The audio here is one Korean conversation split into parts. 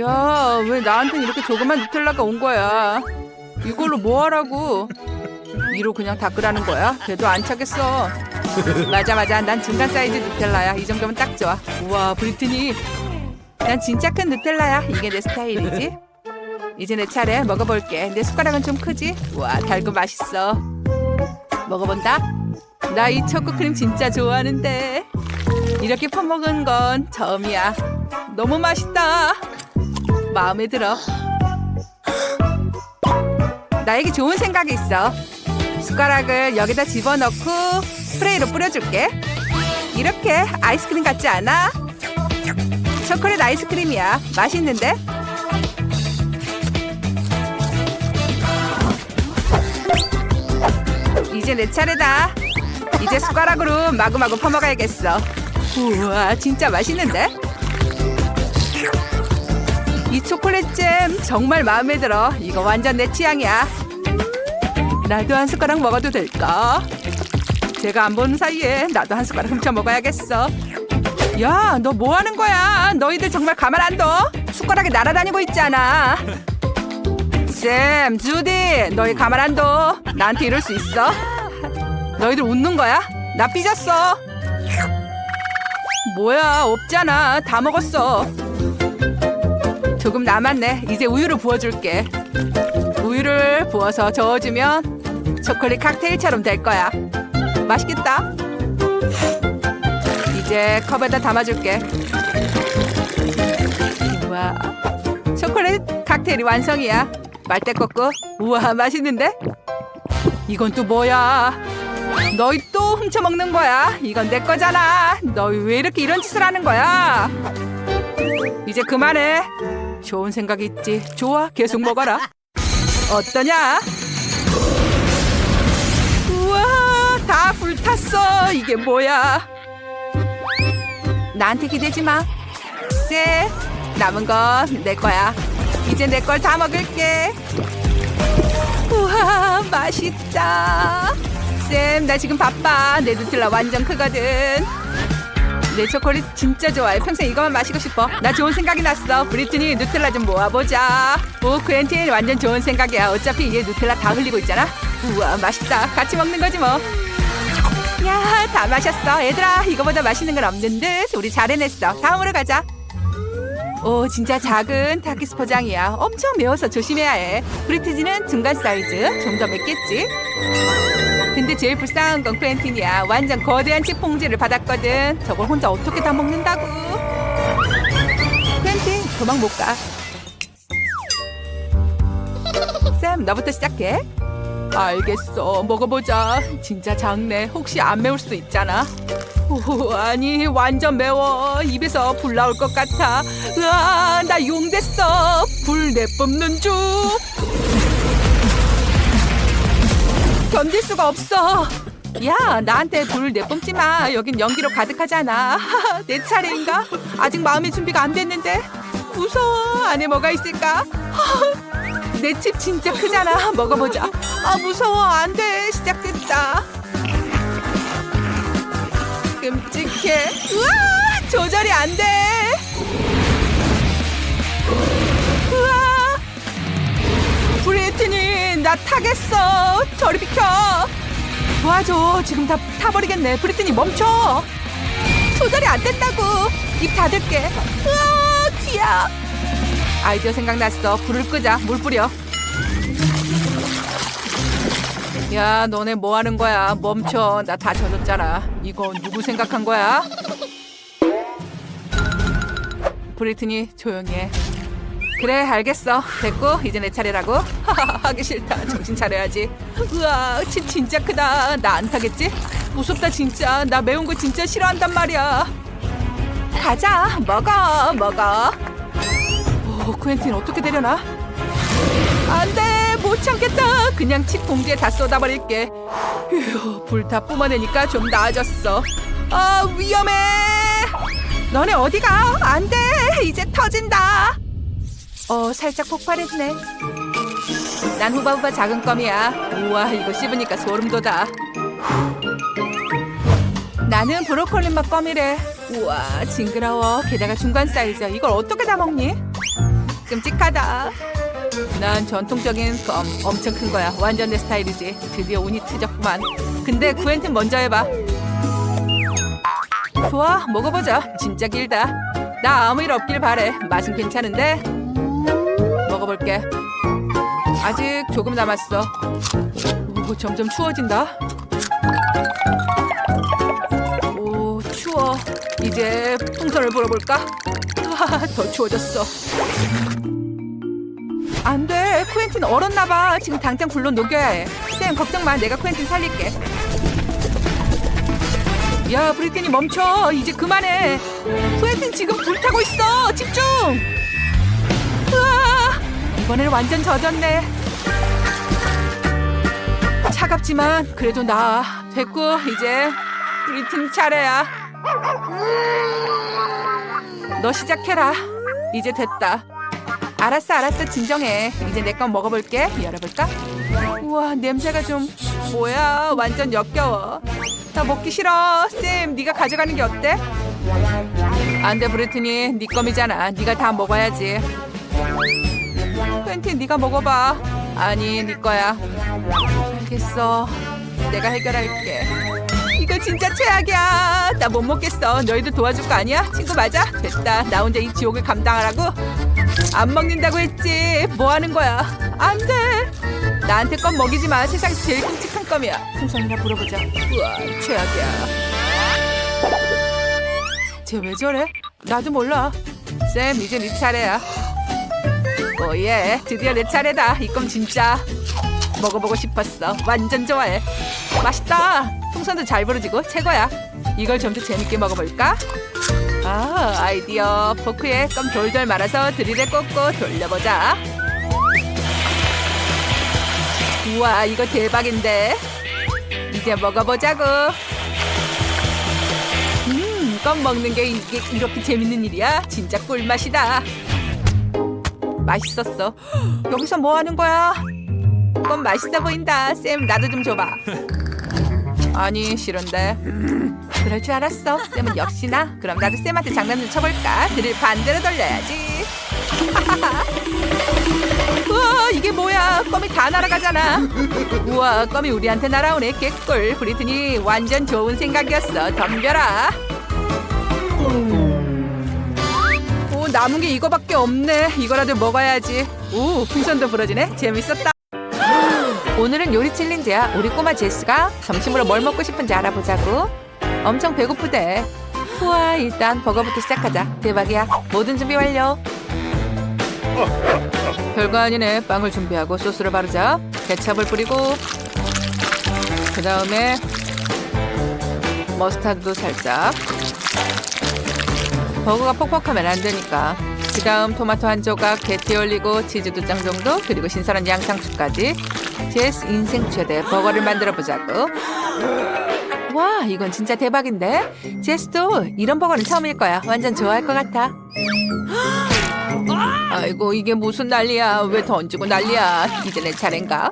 야, 왜 나한테 이렇게 조그만 누텔라가 온 거야? 이걸로 뭐 하라고? 위로 그냥 닦으라는 거야? 걔도 안 차겠어. 맞아, 맞아. 난 중간 사이즈 누텔라야. 이 정도면 딱 좋아. 우와, 브리트니. 난 진짜 큰 누텔라야. 이게 내 스타일이지. 이제 내 차례 먹어볼게. 내 숟가락은 좀 크지? 우와, 달고 맛있어. 먹어본다. 나 이 초코 크림 진짜 좋아하는데. 이렇게 퍼먹은 건 처음이야. 너무 맛있다. 마음에 들어. 나에게 좋은 생각이 있어. 숟가락을 여기다 집어넣고 스프레이로 뿌려줄게. 이렇게 아이스크림 같지 않아? 초콜릿 아이스크림이야. 맛있는데? 이제 내 차례다. 이제 숟가락으로 마구마구 퍼먹어야겠어. 우와, 진짜 맛있는데? 이 초콜릿 잼 정말 마음에 들어. 이거 완전 내 취향이야. 나도 한 숟가락 먹어도 될까? 제가 안 보는 사이에 나도 한 숟가락 훔쳐 먹어야겠어. 야, 너 뭐 하는 거야? 너희들 정말 가만 안 둬? 숟가락이 날아다니고 있잖아. 쌤, 주디, 너희 가만 안 둬. 나한테 이럴 수 있어? 너희들 웃는 거야? 나 삐졌어. 뭐야, 없잖아. 다 먹었어. 조금 남았네. 이제 우유를 부어줄게. 우유를 부어서 저어주면 초콜릿 칵테일처럼 될 거야. 맛있겠다. 이제 컵에다 담아줄게. 우와, 초콜릿 칵테일이 완성이야. 빨대 꺾고. 우와, 맛있는데? 이건 또 뭐야? 너희 또 훔쳐먹는 거야. 이건 내 거잖아. 너희 왜 이렇게 이런 짓을 하는 거야? 이제 그만해. 좋은 생각 있지. 좋아, 계속 먹어라. 어떠냐? 우와, 다 불탔어. 이게 뭐야? 나한테 기대지 마. 쎄, 남은 건 내 거야. 이제 내 걸 다 먹을게. 우와, 맛있다. 쌤, 나 지금 바빠. 내 누텔라 완전 크거든. 내 초콜릿 진짜 좋아해. 평생 이거만 마시고 싶어. 나 좋은 생각이 났어. 브리트니 누텔라 좀 모아보자. 오, 크엔틴 완전 좋은 생각이야. 어차피 얘 누텔라 다 흘리고 있잖아. 우와, 맛있다. 같이 먹는 거지 뭐. 야, 다 마셨어. 얘들아, 이거보다 맛있는 건 없는 듯. 우리 잘 해냈어. 다음으로 가자. 오, 진짜 작은 타키스 포장이야. 엄청 매워서 조심해야 해. 브리트지는 중간 사이즈. 좀 더 맵겠지? 근데 제일 불쌍한 건 크엔틴이야. 완전 거대한 칩 봉지를 받았거든. 저걸 혼자 어떻게 다 먹는다고? 크엔틴, 도망 못 가. 쌤, 너부터 시작해. 알겠어. 먹어보자. 진짜 작네. 혹시 안 매울 수도 있잖아. 오, 아니, 완전 매워. 입에서 불 나올 것 같아. 으아, 나 용됐어. 불 내뿜는 중. 견딜 수가 없어. 야, 나한테 불 내뿜지 마. 여긴 연기로 가득하잖아. 내 차례인가? 아직 마음의 준비가 안 됐는데. 무서워. 안에 뭐가 있을까? 내 칩 진짜 크잖아. 먹어보자. 아, 무서워. 안 돼. 시작됐다. 끔찍해. 우와! 조절이 안 돼. 우와! 브리트니, 나 타겠어. 저리 비켜. 도와줘. 지금 다 타버리겠네. 브리트니 멈춰. 조절이 안 된다고. 입 닫을게. 우와, 귀야. 아이디어 생각났어. 불을 끄자. 물 뿌려. 야, 너네 뭐 하는 거야? 멈춰. 나 다 젖었잖아. 이거 누구 생각한 거야? 브리트니 조용히 해. 그래, 알겠어. 됐고, 이제 내 차례라고? 하기 싫다. 정신 차려야지. 우와, 칩 진짜 크다. 나 안 타겠지? 무섭다, 진짜. 나 매운 거 진짜 싫어한단 말이야. 가자. 먹어, 먹어. 오, 쿠엔틴 어떻게 되려나? 안 돼, 못 참겠다. 그냥 칩 봉지에 다 쏟아버릴게. 휴, 불 다 뿜어내니까 좀 나아졌어. 아, 위험해. 너네 어디가? 안 돼. 이제 터진다. 어, 살짝 폭발했네. 난 후바후바 작은 껌이야. 우와, 이거 씹으니까 소름 돋아. 나는 브로콜리 맛 껌이래. 우와, 징그러워. 게다가 중간 사이즈. 이걸 어떻게 다 먹니? 끔찍하다. 난 전통적인 껌 엄청 큰 거야. 완전 내 스타일이지. 드디어 운이 트졌구만. 근데 구엔틴 먼저 해봐. 좋아, 먹어보자. 진짜 길다. 나 아무 일 없길 바래. 맛은 괜찮은데. 먹어볼게. 아직 조금 남았어. 오, 점점 추워진다. 오, 추워. 이제 풍선을 불어볼까? 아, 더 추워졌어. 안 돼. 쿠엔틴 얼었나 봐. 지금 당장 불로 녹여야 해. 쌤, 걱정 마. 내가 쿠엔틴 살릴게. 야, 브리튼이 멈춰. 이제 그만해. 쿠엔틴 지금 불타고 있어. 집중. 이번엔 완전 젖었네. 차갑지만 그래도 나아. 됐고 이제 브리튼 차례야. 너 시작해라. 이제 됐다. 알았어, 알았어. 진정해. 이제 내 건 먹어볼게. 열어볼까? 우와, 냄새가 좀 뭐야? 완전 역겨워. 나 먹기 싫어. 쌤, 네가 가져가는 게 어때? 안 돼, 브리트니. 네 껌이잖아. 네가 다 먹어야지. 퀸틴, 네가 먹어봐. 아니, 네 거야. 알겠어. 내가 해결할게. 이거 진짜 최악이야. 나 못 먹겠어. 너희도 도와줄 거 아니야? 친구 맞아? 됐다. 나 혼자 이 지옥을 감당하라고? 안 먹는다고 했지. 뭐 하는 거야? 안 돼. 나한테 껌 먹이지 마. 세상에서 제일 끔찍한 껌이야. 풍선이나 불어보자. 우와, 최악이야. 쟤 왜 저래? 나도 몰라. 쌤, 이제 네 차례야. 오예, 드디어 내 차례다. 이 껌 진짜 먹어보고 싶었어. 완전 좋아해. 맛있다. 풍선도 잘 부러지고 최고야. 이걸 좀 더 재밌게 먹어볼까? 아, 아이디어. 포크에 껌 돌돌 말아서 드릴에 꽂고 돌려보자. 우와, 이거 대박인데. 이제 먹어보자고. 음, 껌 먹는 게 이게 이렇게 재밌는 일이야? 진짜 꿀맛이다. 맛있었어. 여기서 뭐 하는 거야? 껌 맛있어 보인다. 쌤, 나도 좀 줘봐. 아니, 싫은데. 그럴 줄 알았어. 쌤은 역시나. 그럼 나도 쌤한테 장난 좀 쳐볼까? 드릴 반대로 돌려야지. 우와, 이게 뭐야? 껌이 다 날아가잖아. 우와, 껌이 우리한테 날아오네. 개꿀. 브리트니 완전 좋은 생각이었어. 덤벼라. 오, 남은 게 이거밖에 없네. 이거라도 먹어야지. 오, 풍선도 부러지네. 재밌었다. 오늘은 요리 챌린지야. 우리 꼬마 제스가 점심으로 뭘 먹고 싶은지 알아보자고. 엄청 배고프대. 우와, 일단 버거부터 시작하자. 대박이야. 모든 준비 완료. 별거 아니네. 빵을 준비하고 소스를 바르자. 케찹을 뿌리고 그 다음에 머스타드도 살짝. 버거가 퍽퍽하면 안 되니까. 그 다음 토마토 한 조각, 게티 올리고 치즈 두 장 정도, 그리고 신선한 양상추까지. 제스 인생 최대 버거를 만들어 보자고. 와, 이건 진짜 대박인데? 제스도 이런 버거는 처음일 거야. 완전 좋아할 것 같아. 아이고, 이게 무슨 난리야. 왜 던지고 난리야. 이제 내 차례인가?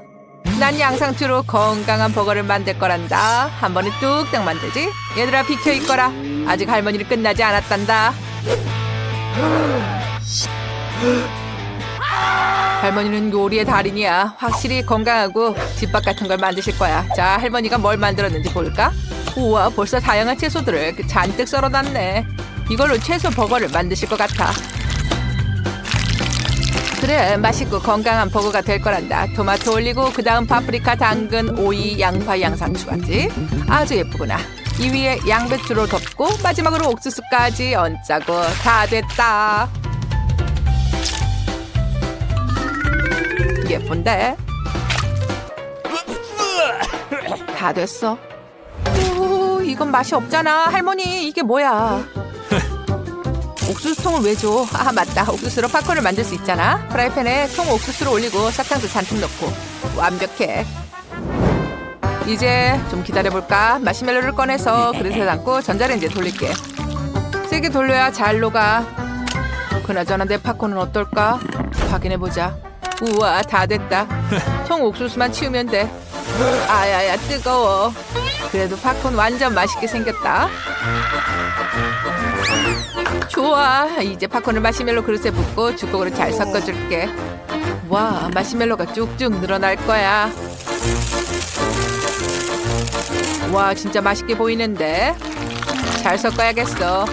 난 양상추로 건강한 버거를 만들 거란다. 한 번에 뚝딱 만들지? 얘들아, 비켜 있거라. 아직 할머니는 끝나지 않았단다. 할머니는 요리의 달인이야. 확실히 건강하고 집밥 같은 걸 만드실 거야. 자, 할머니가 뭘 만들었는지 볼까? 우와, 벌써 다양한 채소들을 그 잔뜩 썰어놨네. 이걸로 채소 버거를 만드실 것 같아. 그래, 맛있고 건강한 버거가 될 거란다. 토마토 올리고 그 다음 파프리카, 당근, 오이, 양파, 양상추까지. 아주 예쁘구나. 이 위에 양배추로 덮고 마지막으로 옥수수까지 얹자고 다 됐다. 예쁜데? 다 됐어. 오, 이건 맛이 없잖아. 할머니, 이게 뭐야? 옥수수통을 왜 줘? 아, 맞다. 옥수수로 팝콘을 만들 수 있잖아. 프라이팬에 통 옥수수를 올리고 사탕도 잔뜩 넣고. 완벽해. 이제 좀 기다려볼까? 마시멜로를 꺼내서 그릇에 담고 전자레인지에 돌릴게. 세게 돌려야 잘 녹아. 그나저나 내 팝콘은 어떨까? 확인해보자. 우와, 다 됐다. 통 옥수수만 치우면 돼. 아야야, 뜨거워. 그래도 팝콘 완전 맛있게 생겼다. 좋아. 이제 팝콘을 마시멜로 그릇에 붓고 주걱으로 잘 섞어줄게. 와, 마시멜로가 쭉쭉 늘어날 거야. 와, 진짜 맛있게 보이는데. 잘 섞어야겠어.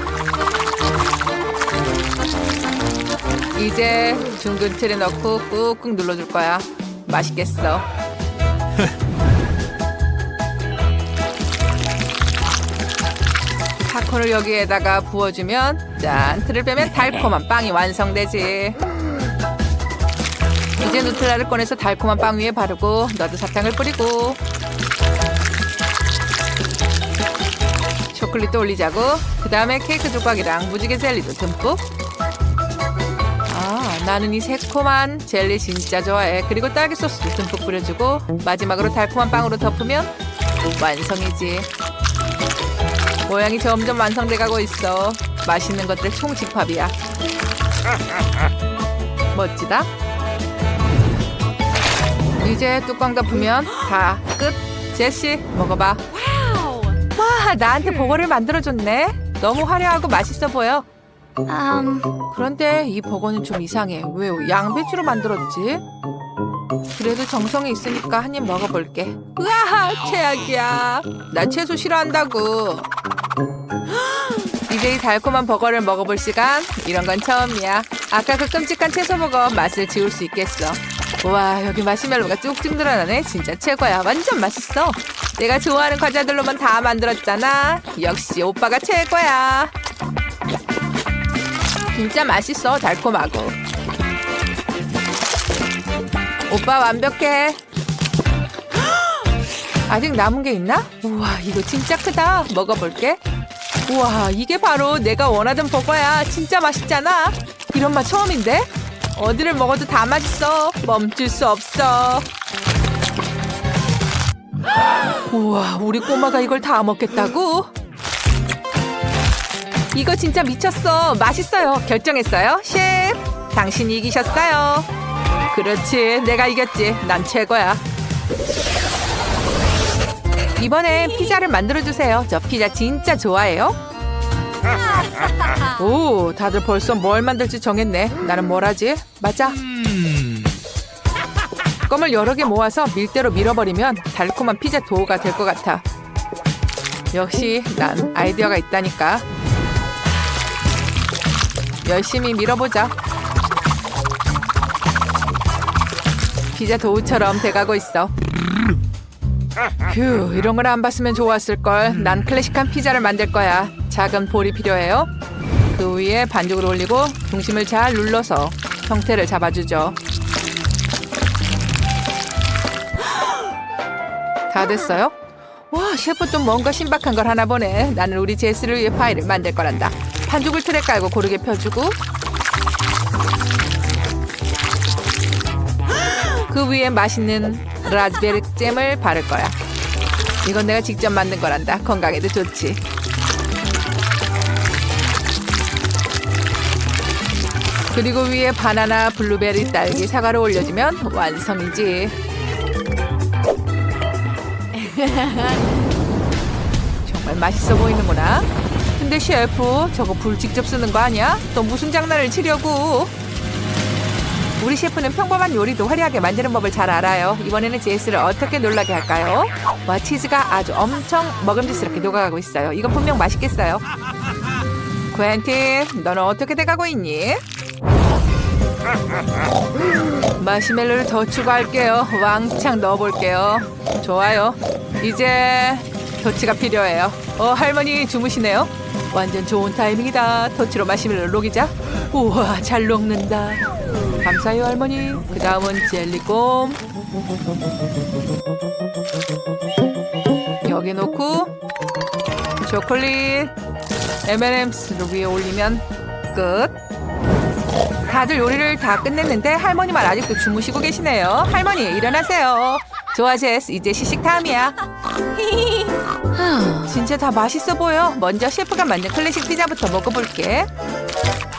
이제 둥근 틀에 넣고 꾹꾹 눌러줄 거야. 맛있겠어. 팝콘을 여기에다가 부어주면 짠 틀을 빼면 달콤한 빵이 완성되지. 이제 누텔라를 꺼내서 달콤한 빵 위에 바르고 너도 사탕을 뿌리고 초콜릿도 올리자고. 그 다음에 케이크 조각이랑 무지개 젤리도 듬뿍. 아 나는 이 새콤한 젤리 진짜 좋아해. 그리고 딸기 소스도 듬뿍 뿌려주고 마지막으로 달콤한 빵으로 덮으면 완성이지 모양이 점점 완성돼 가고 있어 맛있는 것들 총집합이야 멋지다 이제 뚜껑 덮으면 다 끝 제시 먹어봐 와 나한테 버거를 만들어줬네 너무 화려하고 맛있어 보여 Um, 그런데 이 버거는 좀 이상해. 왜 양배추로 만들었지? 그래도 정성이 있으니까 한 입 먹어볼게. 으아, 최악이야. 나 채소 싫어한다고. 이제 이 달콤한 버거를 먹어볼 시간. 이런 건 처음이야. 아까 그 끔찍한 채소 버거 맛을 지울 수 있겠어. 와, 여기 마시멜로가 쭉쭉 늘어나네. 진짜 최고야. 완전 맛있어. 내가 좋아하는 과자들로만 다 만들었잖아. 역시 오빠가 최고야. 진짜 맛있어 달콤하고 오빠 완벽해 아직 남은 게 있나? 우와 이거 진짜 크다 먹어볼게 우와 이게 바로 내가 원하던 버거야 진짜 맛있잖아 이런 맛 처음인데 어디를 먹어도 다 맛있어 멈출 수 없어 우와 우리 꼬마가 이걸 다 먹겠다고? 이거 진짜 미쳤어. 맛있어요. 결정했어요. 셰프, 당신이 이기셨어요. 그렇지. 내가 이겼지. 난 최고야. 이번엔 피자를 만들어주세요. 저 피자 진짜 좋아해요. 오, 다들 벌써 뭘 만들지 정했네. 나는 뭘 하지? 맞아. 껌을 여러 개 모아서 밀대로 밀어버리면 달콤한 피자 도우가 될 것 같아. 역시 난 아이디어가 있다니까. 열심히 밀어보자. 피자 도우처럼 돼가고 있어. 휴, 이런 걸 안 봤으면 좋았을 걸. 난 클래식한 피자를 만들 거야. 작은 볼이 필요해요. 그 위에 반죽을 올리고 중심을 잘 눌러서 형태를 잡아주죠. 다 됐어요? 와, 셰프 좀 뭔가 신박한 걸 하나 보네. 나는 우리 제스를 위해 파이를 만들 거란다. 반죽을 틀에 깔고 고르게 펴주고 그 위에 맛있는 라즈베리 잼을 바를 거야. 이건 내가 직접 만든 거란다. 건강에도 좋지. 그리고 위에 바나나, 블루베리, 딸기, 사과를 올려주면 완성이지. 정말 맛있어 보이는구나. 근데 셰프 저거 불 직접 쓰는 거 아니야? 또 무슨 장난을 치려고? 우리 셰프는 평범한 요리도 화려하게 만드는 법을 잘 알아요. 이번에는 제스를 어떻게 놀라게 할까요? 와 치즈가 아주 엄청 먹음직스럽게 녹아가고 있어요. 이건 분명 맛있겠어요. 쿠엔틴, 너는 어떻게 돼가고 있니? 마시멜로를 더 추가할게요. 왕창 넣어볼게요. 좋아요. 이제 토치가 필요해요. 어, 할머니 주무시네요. 완전 좋은 타이밍이다. 토치로 마시멜로를 녹이자. 우와, 잘 녹는다. 감사해요, 할머니. 그 다음은 젤리곰. 여기 놓고 초콜릿, M&M's 위에 올리면 끝. 다들 요리를 다 끝냈는데 할머니만 아직도 주무시고 계시네요. 할머니 일어나세요. 좋아 제스 이제 시식 타임이야. 진짜 다 맛있어 보여. 먼저 셰프가 만든 클래식 피자부터 먹어볼게.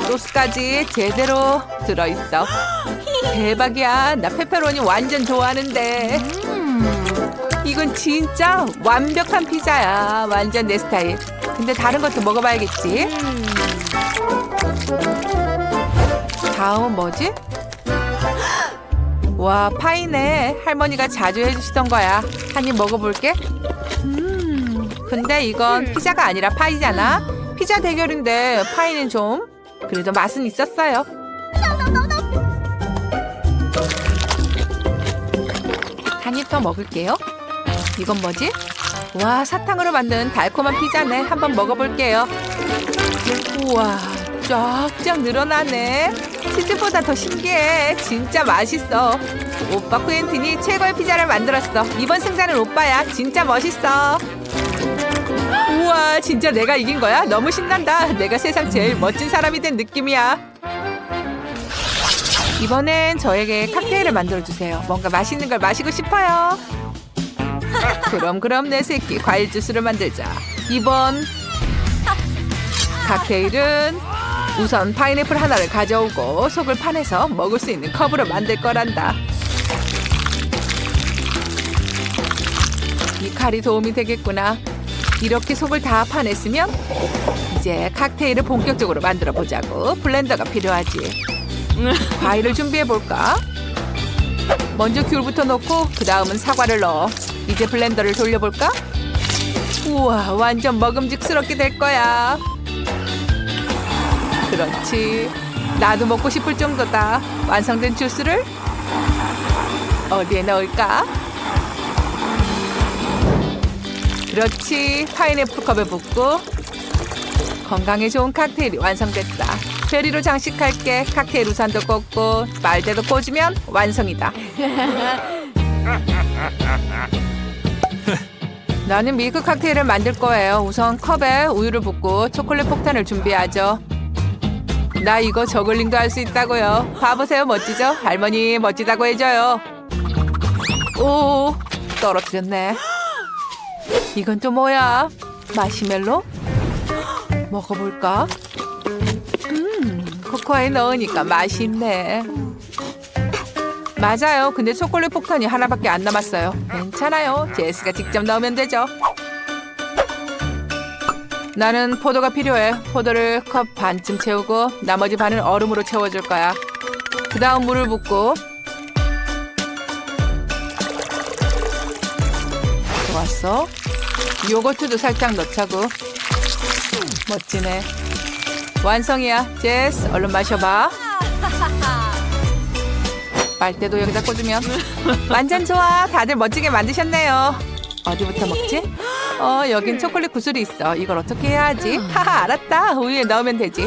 소스까지 제대로 들어있어. 대박이야. 나 페페로니 완전 좋아하는데. 이건 진짜 완벽한 피자야. 완전 내 스타일. 근데 다른 것도 먹어봐야겠지. 다음은 뭐지? 와 파이네 할머니가 자주 해주시던 거야. 한 입 먹어볼게. 음. 근데 이건 피자가 아니라 파이잖아. 피자 대결인데 파이는 좀 그래도 맛은 있었어요. 한 입 더 먹을게요. 이건 뭐지? 와 사탕으로 만든 달콤한 피자네. 한번 먹어볼게요. 우와 쫙쫙 늘어나네 치즈보다 더 신기해. 진짜 맛있어. 오빠 쿠엔틴이 최고의 피자를 만들었어. 이번 승자는 오빠야. 진짜 멋있어. 우와 진짜 내가 이긴 거야? 너무 신난다. 내가 세상 제일 멋진 사람이 된 느낌이야. 이번엔 저에게 칵테일을 만들어 주세요. 뭔가 맛있는 걸 마시고 싶어요. 그럼 그럼 내 새끼 과일 주스를 만들자. 이번 칵테일은 우선 파인애플 하나를 가져오고 속을 파내서 먹을 수 있는 컵으로 만들 거란다. 이 칼이 도움이 되겠구나. 이렇게 속을 다 파냈으면 이제 칵테일을 본격적으로 만들어 보자고. 블렌더가 필요하지. 과일을 준비해 볼까? 먼저 귤부터 넣고 그 다음은 사과를 넣어. 이제 블렌더를 돌려볼까? 우와, 완전 먹음직스럽게 될 거야. 그렇지. 나도 먹고 싶을 정도다. 완성된 주스를 어디에 넣을까? 그렇지. 파인애플 컵에 붓고 건강에 좋은 칵테일이 완성됐다. 베리로 장식할게. 칵테일 우산도 꽂고 빨대도 꽂으면 완성이다. 나는 밀크 칵테일을 만들 거예요. 우선 컵에 우유를 붓고 초콜릿 폭탄을 준비하죠. 나 이거 저글링도 할 수 있다고요. 봐보세요, 멋지죠? 할머니 멋지다고 해줘요. 오, 떨어뜨렸네. 이건 또 뭐야? 마시멜로? 먹어볼까? 음, 코코아에 넣으니까 맛있네. 맞아요. 근데 초콜릿 폭탄이 하나밖에 안 남았어요. 괜찮아요. 제스가 직접 넣으면 되죠. 나는 포도가 필요해. 포도를 컵 반쯤 채우고 나머지 반은 얼음으로 채워줄 거야. 그 다음 물을 붓고 좋았어. 요거트도 살짝 넣자고. 멋지네. 완성이야. 제스, 얼른 마셔봐. 빨대도 여기다 꽂으면 완전 좋아. 다들 멋지게 만드셨네요. 어디부터 먹지? 어, 여긴 초콜릿 구슬이 있어. 이걸 어떻게 해야 하지? 하하, 알았다. 우유에 넣으면 되지.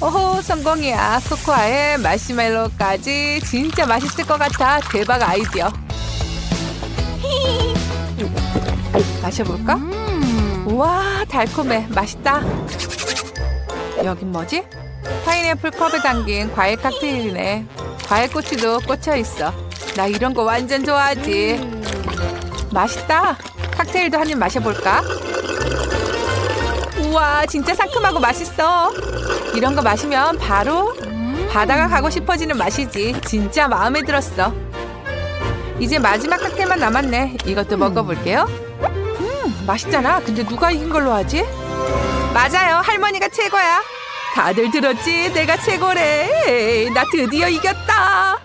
오호, 성공이야. 코코아에 마시멜로까지 진짜 맛있을 것 같아. 대박 아이디어. 마셔볼까? 우와, 달콤해. 맛있다. 여긴 뭐지? 파인애플 컵에 담긴 과일 칵테일이네. 과일 꼬치도 꽂혀 있어. 나 이런 거 완전 좋아하지. 맛있다. 칵테일도 한 입 마셔볼까? 우와, 진짜 상큼하고 맛있어. 이런 거 마시면 바로 바다가 가고 싶어지는 맛이지. 진짜 마음에 들었어. 이제 마지막 칵테일만 남았네. 이것도 먹어볼게요. 음, 맛있잖아. 근데 누가 이긴 걸로 하지? 맞아요. 할머니가 최고야. 다들 들었지? 내가 최고래. 나 드디어 이겼다.